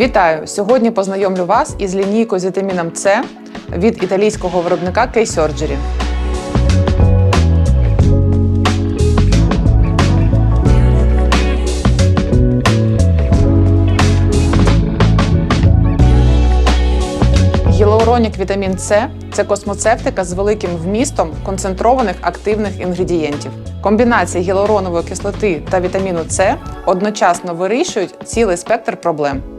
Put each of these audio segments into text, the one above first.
Вітаю! Сьогодні познайомлю вас із лінійкою з вітаміном С від італійського виробника K-Surgery. Гілоуронік вітамін С це космоцевтика з великим вмістом концентрованих активних інгредієнтів. Комбінація гіалуронової кислоти та вітаміну С одночасно вирішують цілий спектр проблем: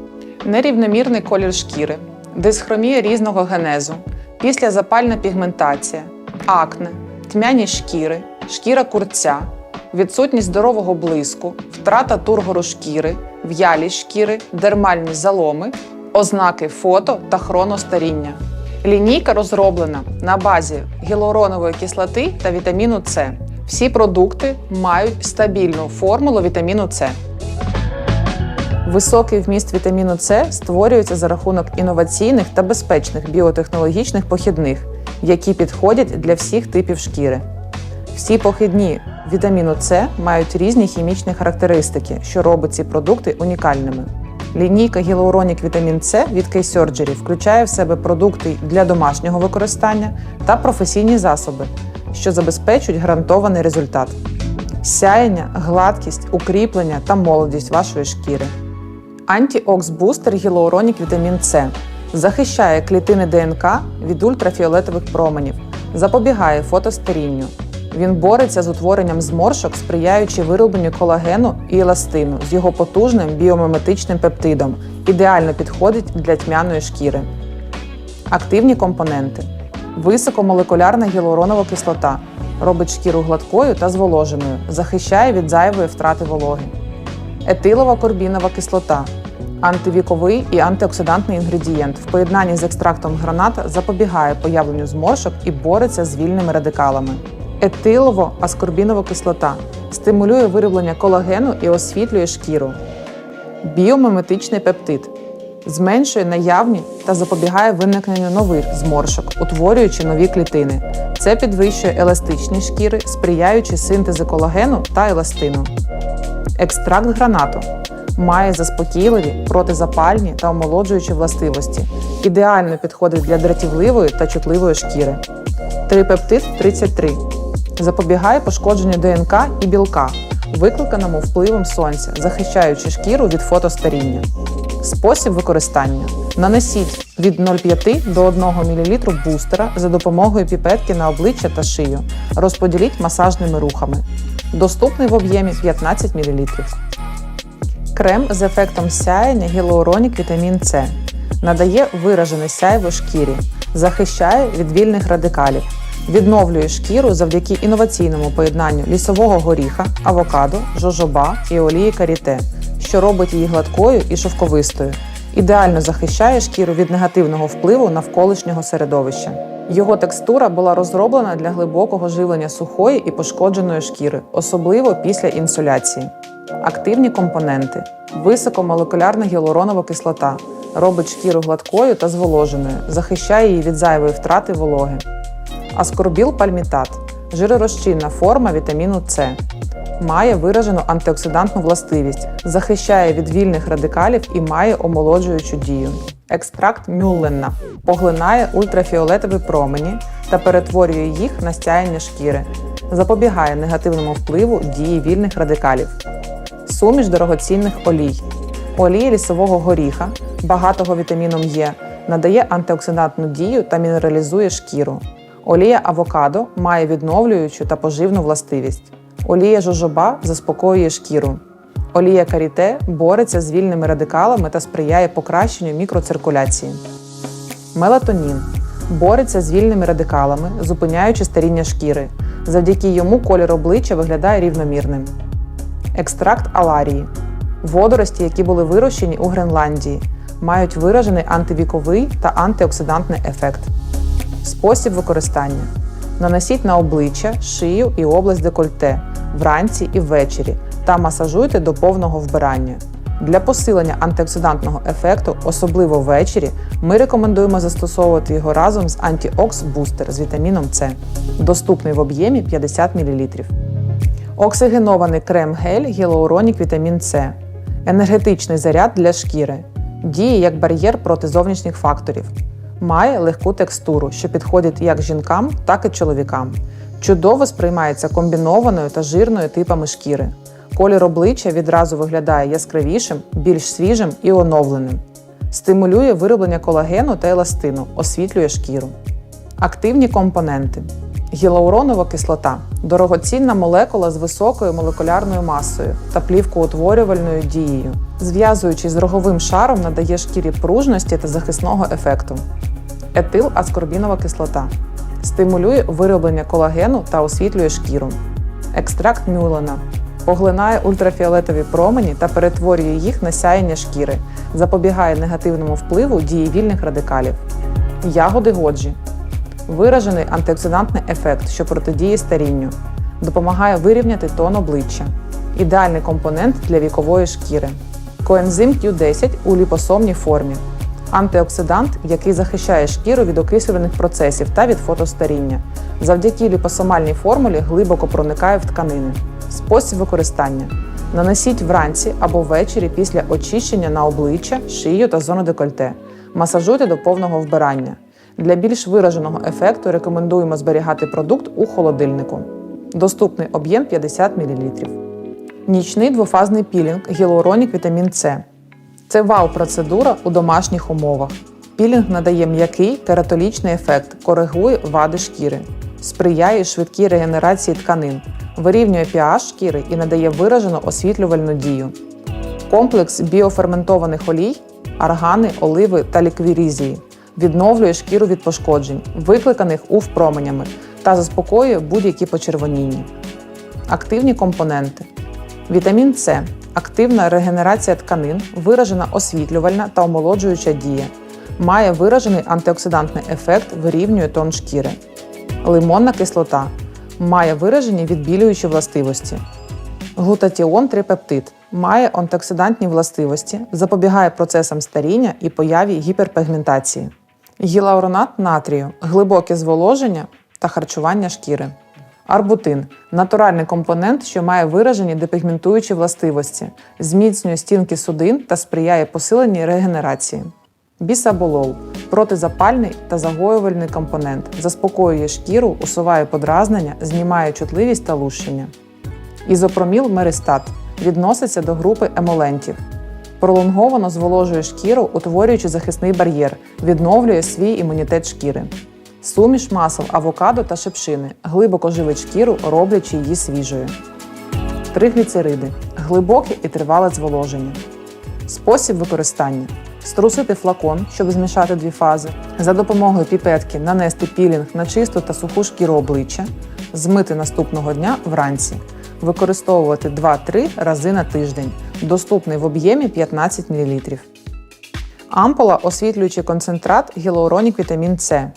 нерівномірний колір шкіри, дисхромія різного генезу, післязапальна пігментація, акне, тьмяність шкіри, шкіра курця, відсутність здорового блиску, втрата тургору шкіри, в'ялість шкіри, дермальні заломи, ознаки фото та хроностаріння. Лінійка розроблена на базі гіалуронової кислоти та вітаміну С. Всі продукти мають стабільну формулу вітаміну С. Високий вміст вітаміну С створюється за рахунок інноваційних та безпечних біотехнологічних похідних, які підходять для всіх типів шкіри. Всі похідні вітаміну С мають різні хімічні характеристики, що робить ці продукти унікальними. Лінійка Hyaluronic Vitamin C від K-Surgery включає в себе продукти для домашнього використання та професійні засоби, що забезпечують гарантований результат: сяєння, гладкість, укріплення та молодість вашої шкіри. Антіокс-бустер Hyaluronic Vitamin C захищає клітини ДНК від ультрафіолетових променів, запобігає фотостарінню. Він бореться з утворенням зморшок, сприяючи виробленню колагену і еластину з його потужним біомиметичним пептидом. Ідеально підходить для тьмяної шкіри. Активні компоненти: високомолекулярна гіалуронова кислота робить шкіру гладкою та зволоженою, захищає від зайвої втрати вологи. Етилова корбінова кислота антивіковий і антиоксидантний інгредієнт в поєднанні з екстрактом граната запобігає появленню зморшок і бореться з вільними радикалами. Етилово-аскорбінова кислота стимулює вироблення колагену і освітлює шкіру. Біомиметичний пептид зменшує наявні та запобігає виникненню нових зморшок, утворюючи нові клітини. Це підвищує еластичність шкіри, сприяючи синтезу колагену та еластину. Екстракт гранату має заспокійливі, протизапальні та омолоджуючі властивості. Ідеально підходить для дратівливої та чутливої шкіри. Трипептид 33 запобігає пошкодженню ДНК і білка, викликаному впливом сонця, захищаючи шкіру від фотостаріння. Спосіб використання: нанесіть від 0,5 до 1 мл бустера за допомогою піпетки на обличчя та шию. Розподіліть масажними рухами. Доступний в об'ємі 15 мл. Крем з ефектом сяєння Hyaluronic Vitamin C надає виражене сяйво шкірі, захищає від вільних радикалів, відновлює шкіру завдяки інноваційному поєднанню лісового горіха, авокадо, жожоба і олії каріте, що робить її гладкою і шовковистою. Ідеально захищає шкіру від негативного впливу навколишнього середовища. Його текстура була розроблена для глибокого живлення сухої і пошкодженої шкіри, особливо після інсуляції. Активні компоненти: високомолекулярна гіалуронова кислота робить шкіру гладкою та зволоженою, захищає її від зайвої втрати вологи. Аскорбіл пальмітат жиророзчинна форма вітаміну С. Має виражену антиоксидантну властивість, захищає від вільних радикалів і має омолоджуючу дію. Екстракт мюлленна поглинає ультрафіолетові промені та перетворює їх на стяяння шкіри, запобігає негативному впливу дії вільних радикалів. Суміш дорогоцінних олій. Олія лісового горіха, багатого вітаміном Е, надає антиоксидантну дію та мінералізує шкіру. Олія авокадо має відновлюючу та поживну властивість. Олія жожоба заспокоює шкіру. Олія каріте бореться з вільними радикалами та сприяє покращенню мікроциркуляції. Мелатонін бореться з вільними радикалами, зупиняючи старіння шкіри. Завдяки йому колір обличчя виглядає рівномірним. Екстракт аларії водорості, які були вирощені у Гренландії, мають виражений антивіковий та антиоксидантний ефект. Спосіб використання: наносіть на обличчя, шию і область декольте вранці і ввечері та масажуйте до повного вбирання. Для посилення антиоксидантного ефекту, особливо ввечері, ми рекомендуємо застосовувати його разом з Antiox Booster з вітаміном С, доступний в об'ємі 50 мл. Оксигенований крем-гель Hyaluronic Vitamin C. Енергетичний заряд для шкіри. Діє як бар'єр проти зовнішніх факторів. Має легку текстуру, що підходить як жінкам, так і чоловікам. Чудово сприймається комбінованою та жирною типами шкіри. Колір обличчя відразу виглядає яскравішим, більш свіжим і оновленим. Стимулює вироблення колагену та еластину, освітлює шкіру. Активні компоненти. Гілауронова кислота дорогоцінна молекула з високою молекулярною масою та плівкоутворювальною дією. Зв'язуючись з роговим шаром, надає шкірі пружності та захисного ефекту. Етил-аскорбінова кислота стимулює вироблення колагену та освітлює шкіру. Екстракт мюлена поглинає ультрафіолетові промені та перетворює їх на сяєння шкіри, запобігає негативному впливу дії вільних радикалів. Ягоди годжі виражений антиоксидантний ефект, що протидіє старінню, допомагає вирівняти тон обличчя, ідеальний компонент для вікової шкіри. Коензим Q10 у ліпосомній формі. Антиоксидант, який захищає шкіру від окислюваних процесів та від фотостаріння. Завдяки ліпосомальній формулі глибоко проникає в тканини. Спосіб використання: нанесіть вранці або ввечері після очищення на обличчя, шию та зону декольте. Масажуйте до повного вбирання. Для більш вираженого ефекту рекомендуємо зберігати продукт у холодильнику. Доступний об'єм 50 мл. Нічний двофазний пілінг гіалуронік вітамін С. Це вау-процедура у домашніх умовах. Пілінг надає м'який кератолічний ефект, коригує вади шкіри, сприяє швидкій регенерації тканин, вирівнює pH шкіри і надає виражену освітлювальну дію. Комплекс біоферментованих олій, аргани, оливи та ліквірізії відновлює шкіру від пошкоджень, викликаних ув променями, та заспокоює будь-які почервоніння. Активні компоненти. Вітамін С активна регенерація тканин, виражена освітлювальна та омолоджуюча дія. Має виражений антиоксидантний ефект, вирівнює тон шкіри. Лимонна кислота має виражені відбілюючі властивості. Глутатіон трипептид має антиоксидантні властивості, запобігає процесам старіння і появі гіперпігментації. Гілауронат натрію глибоке зволоження та харчування шкіри. Арбутин натуральний компонент, що має виражені депігментуючі властивості, зміцнює стінки судин та сприяє посиленій регенерації. Бісаболол протизапальний та загоювальний компонент, заспокоює шкіру, усуває подразнення, знімає чутливість та лущення. Ізопроміл меристат відноситься до групи емолентів. Пролонговано зволожує шкіру, утворюючи захисний бар'єр, відновлює свій імунітет шкіри. Суміш масел авокадо та шипшини глибоко живить шкіру, роблячи її свіжою. Тригліцериди глибоке і тривале зволоження. Спосіб використання: струсити флакон, щоб змішати дві фази, за допомогою піпетки нанести пілінг на чисту та суху шкіру обличчя, змити наступного дня вранці, використовувати 2-3 рази на тиждень, доступний в об'ємі 15 мл. Ампула освітлюючий концентрат гіалуронік вітамін С.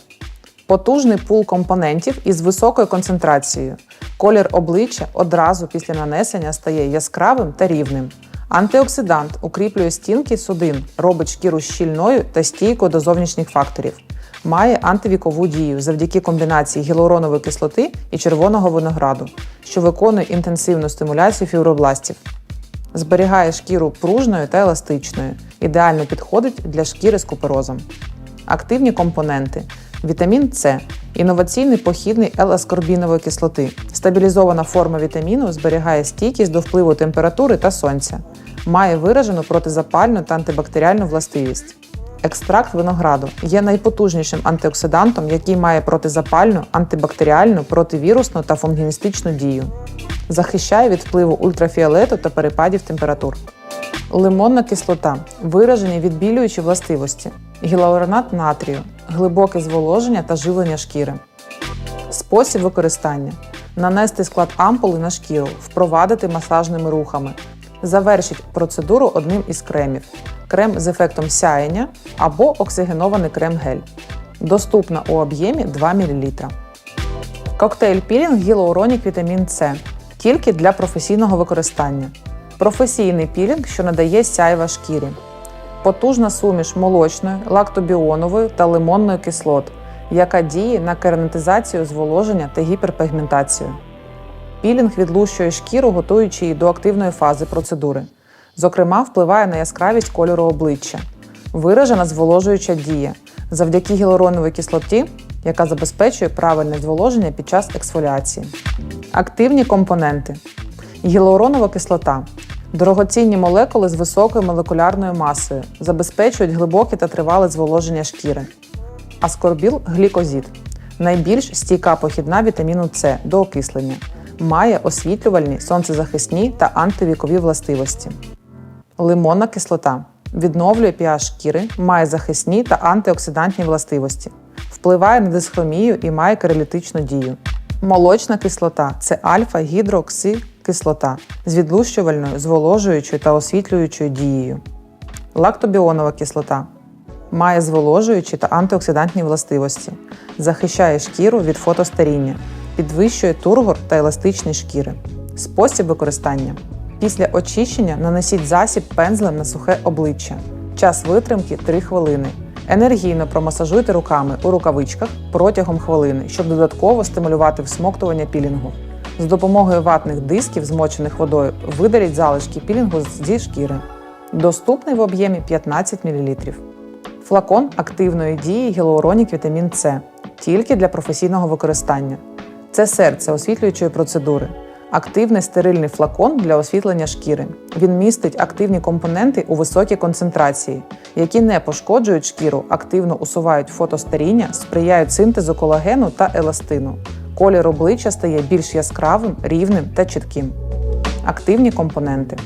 Потужний пул компонентів із високою концентрацією. Колір обличчя одразу після нанесення стає яскравим та рівним. Антиоксидант укріплює стінки судин, робить шкіру щільною та стійкою до зовнішніх факторів. Має антивікову дію завдяки комбінації гіалуронової кислоти і червоного винограду, що виконує інтенсивну стимуляцію фібробластів. Зберігає шкіру пружною та еластичною. Ідеально підходить для шкіри з куперозом. Активні компоненти. Вітамін С, інноваційний похідний L-аскорбінової кислоти. Стабілізована форма вітаміну зберігає стійкість до впливу температури та сонця. Має виражену протизапальну та антибактеріальну властивість. Екстракт винограду є найпотужнішим антиоксидантом, який має протизапальну, антибактеріальну, противірусну та фунгіністичну дію. Захищає від впливу ультрафіолету та перепадів температур. Лимонна кислота виражені відбілюючі властивості, гілауронат натрію, глибоке зволоження та живлення шкіри. Спосіб використання: нанести склад ампули на шкіру, впровадити масажними рухами. Завершіть процедуру одним із кремів: крем з ефектом сяєння або оксигенований крем-гель. Доступна у об'ємі 2 мл. Коктейль пілінг гілоуронік вітамін С тільки для професійного використання. Професійний пілінг, що надає сяйва шкірі. Потужна суміш молочної, лактобіонової та лимонної кислот, яка діє на кератинізацію зволоження та гіперпігментацію. Пілінг відлущує шкіру, готуючи її до активної фази процедури. Зокрема, впливає на яскравість кольору обличчя. Виражена зволожуюча дія завдяки гіалуроновій кислоті, яка забезпечує правильне зволоження під час ексфоліації. Активні компоненти. Гіалуронова кислота. Дорогоцінні молекули з високою молекулярною масою забезпечують глибоке та тривале зволоження шкіри. Аскорбіл глікозід найбільш стійка похідна вітаміну С до окислення. Має освітлювальні, сонцезахисні та антивікові властивості. Лимонна кислота відновлює pH шкіри, має захисні та антиоксидантні властивості, впливає на дисхромію і має карелітичну дію. Молочна кислота це альфа-гідроксикислота з відлущувальною, зволожуючою та освітлюючою дією. Лактобіонова кислота має зволожуючі та антиоксидантні властивості, захищає шкіру від фотостаріння, підвищує тургор та еластичність шкіри. Спосіб використання. Після очищення нанесіть засіб пензлем на сухе обличчя. Час витримки 3 хвилини. Енергійно промасажуйте руками у рукавичках протягом хвилини, щоб додатково стимулювати всмоктування пілінгу. З допомогою ватних дисків, змочених водою, видаліть залишки пілінгу зі шкіри. Доступний в об'ємі 15 мл. Флакон активної дії гіалуронік вітамін С тільки для професійного використання. Це серце освітлюючої процедури. Активний стерильний флакон для освітлення шкіри. Він містить активні компоненти у високій концентрації, які не пошкоджують шкіру, активно усувають фотостаріння, сприяють синтезу колагену та еластину. Колір обличчя стає більш яскравим, рівним та чітким. Активні компоненти.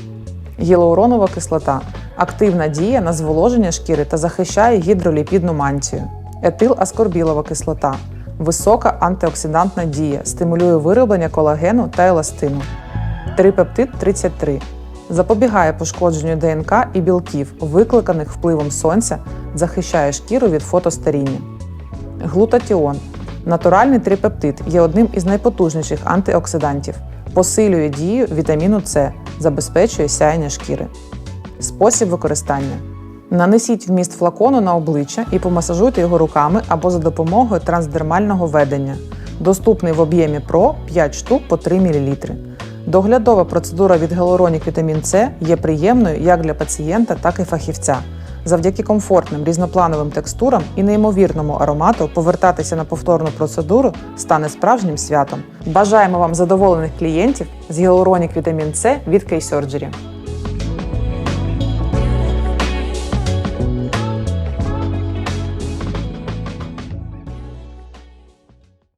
Гіалуронова кислота активна дія на зволоження шкіри та захищає гідроліпідну мантію. Етиласкорбілова кислота висока антиоксидантна дія, стимулює вироблення колагену та еластину. Трипептид 33 запобігає пошкодженню ДНК і білків, викликаних впливом сонця, захищає шкіру від фотостаріння. Глутатіон натуральний трипептид є одним із найпотужніших антиоксидантів, посилює дію вітаміну С, забезпечує сяєння шкіри. Спосіб використання. Нанесіть вміст флакону на обличчя і помасажуйте його руками або за допомогою трансдермального ведення. Доступний в об'ємі PRO 5 штук по 3 мл. Доглядова процедура від гіалуронік вітамін С є приємною як для пацієнта, так і фахівця. Завдяки комфортним різноплановим текстурам і неймовірному аромату повертатися на повторну процедуру стане справжнім святом. Бажаємо вам задоволених клієнтів з гіалуронік вітамін С від K-Surgery.